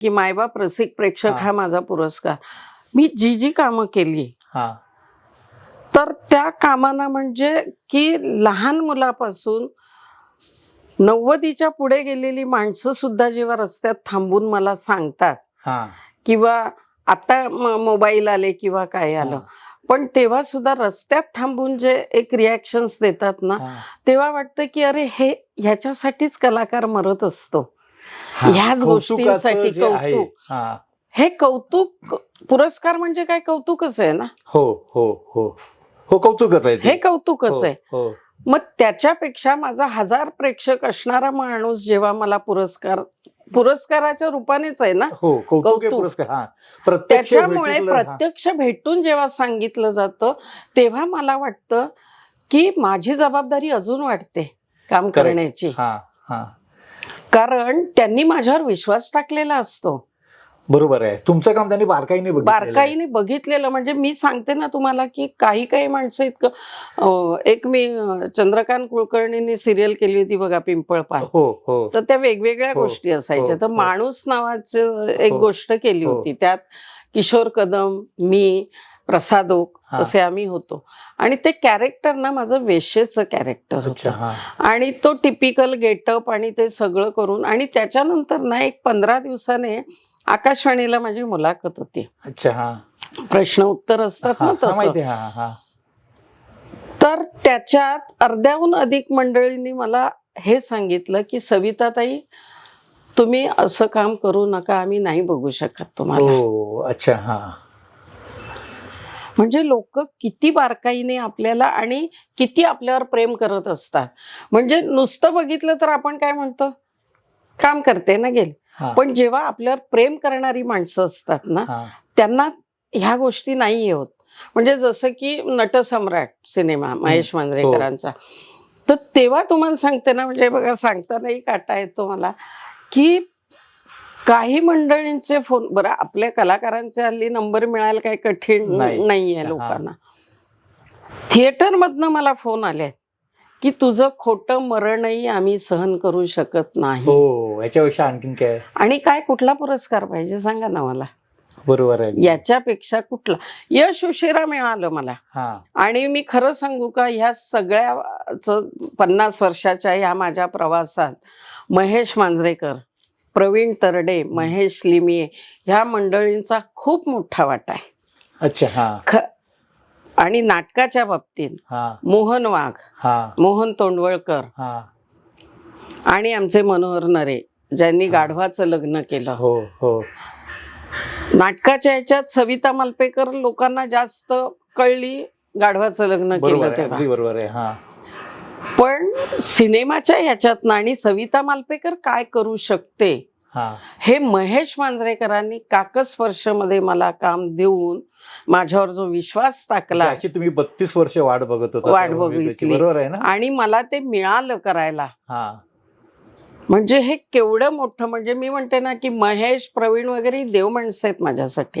की मायबाप रसिक प्रेक्षक हा. माझा पुरस्कार मी जी जी कामं केली तर त्या कामांना म्हणजे की लहान मुलापासून नव्वदीच्या पुढे गेलेली माणसं सुद्धा जेव्हा रस्त्यात थांबून मला सांगतात किंवा आता मोबाईल आले किंवा काय आलं. पण तेव्हा सुद्धा रस्त्यात थांबून जे एक रिॲक्शन्स देतात ना. तेव्हा वाटतं की अरे हे ह्याच्यासाठीच कलाकार मरत असतो. ह्याच गोष्टींसाठी. कौतुक. हा. हे कौतुक पुरस्कार म्हणजे काय कौतुकच आहे ना हो हो हो हो कौतुकच आहे. हे कौतुकच हो, आहे हो मग त्याच्यापेक्षा माझा हजार प्रेक्षक असणारा माणूस जेव्हा मला पुरस्कार पुरस्काराच्या रूपानेच आहे ना हो कौतुक त्याच्यामुळे. प्रत्यक्ष भेटून जेव्हा सांगितलं जातं तेव्हा मला वाटतं की माझी जबाबदारी अजून वाटते काम. करण्याची कारण त्यांनी माझ्यावर विश्वास टाकलेला असतो. बरोबर आहे. तुमचं काम त्यांनी बारकाईने. बारकाईने बघितलेलं. म्हणजे मी सांगते ना तुम्हाला की काही काही माणसं इतकं एक मी चंद्रकांत कुलकर्णींनी सिरियल केली होती बघा पिंपळपाल हो हो. तर त्या वेगवेगळ्या हो, गोष्टी असायच्या. हो, तर हो. माणूस नावाचं एक हो, गोष्ट केली हो. होती. त्यात किशोर कदम मी प्रसादोक. असे आम्ही होतो. आणि ते कॅरेक्टर ना माझं वेश्येचं कॅरेक्टर होतं. आणि तो टिपिकल गेटअप आणि ते सगळं करून आणि त्याच्यानंतर ना एक पंधरा दिवसाने आकाशवाणीला माझी मुलाखत होती. अच्छा हा. प्रश्न उत्तर असतात ना तसं. तर त्याच्यात अर्ध्याहून अधिक मंडळींनी मला हे सांगितलं की सविताताई तुम्ही असं काम करू नका आम्ही नाही बघू शकत तुम्हाला. हो अच्छा हा. म्हणजे लोक किती बारकाईने आपल्याला आणि किती आपल्यावर प्रेम करत असतात. म्हणजे नुसतं बघितलं तर आपण काय म्हणतो? काम करते ना गेल. हा. पण जेव्हा आपल्यावर प्रेम करणारी माणसं असतात ना हा. त्यांना ह्या गोष्टी नाही होत. म्हणजे जसं की नटसम्राट सिनेमा महेश मांजरेकरांचा. तर तेव्हा तुम्हाला सांगते ना म्हणजे बघा सांगतानाही काटा येतो मला की काही मंडळींचे फोन बरं आपल्या कलाकारांचे हल्ली नंबर मिळायला काही कठीण नाही. नाही आहे हा. लोकांना. थिएटरमधनं मला फोन आले की तुझं खोटं मरणही आम्ही सहन करू शकत नाही. हो याच्यापेक्षा आणखीन काय? आणि काय कुठला पुरस्कार पाहिजे सांगा ना मला? बरोबर आहे. याच्यापेक्षा कुठला? यश उशिरा मिळालं मला. हा. आणि मी खरं सांगू का ह्या सगळ्या पन्नास वर्षाच्या ह्या माझ्या प्रवासात महेश मांजरेकर प्रवीण तरडे महेश लिमिये ह्या मंडळींचा खूप मोठा वाटा आहे. अच्छा हा. ख आणि नाटकाच्या बाबतीत हा. मोहन वाघ हा. मोहन तोंडवळकर हा. आणि आमचे मनोहर नरे ज्यांनी गाढवाचं लग्न केलं. हो हो. नाटकाच्या ह्याच्यात सविता मालपेकर लोकांना जास्त कळली गाढवाचं लग्न बरोबर केलं आहे तेव्हा. अगदी बरोबर आहे हा. पण सिनेमाच्या ह्याच्यात आणि सविता मालपेकर काय करू शकते? हा. महेश मांजरेकरांनी काकस्पर्शमध्ये मला काम देऊन माझ्यावर जो विश्वास टाकला. अशी तुम्ही बत्तीस वर्ष वाट बघत होता वाट. बघितली. बरोबर आहे ना? आणि मला ते मिळालं करायला. म्हणजे हे केवढं मोठं म्हणजे मी म्हणते ना की महेश प्रवीण वगैरे देव माणसं आहेत माझ्यासाठी.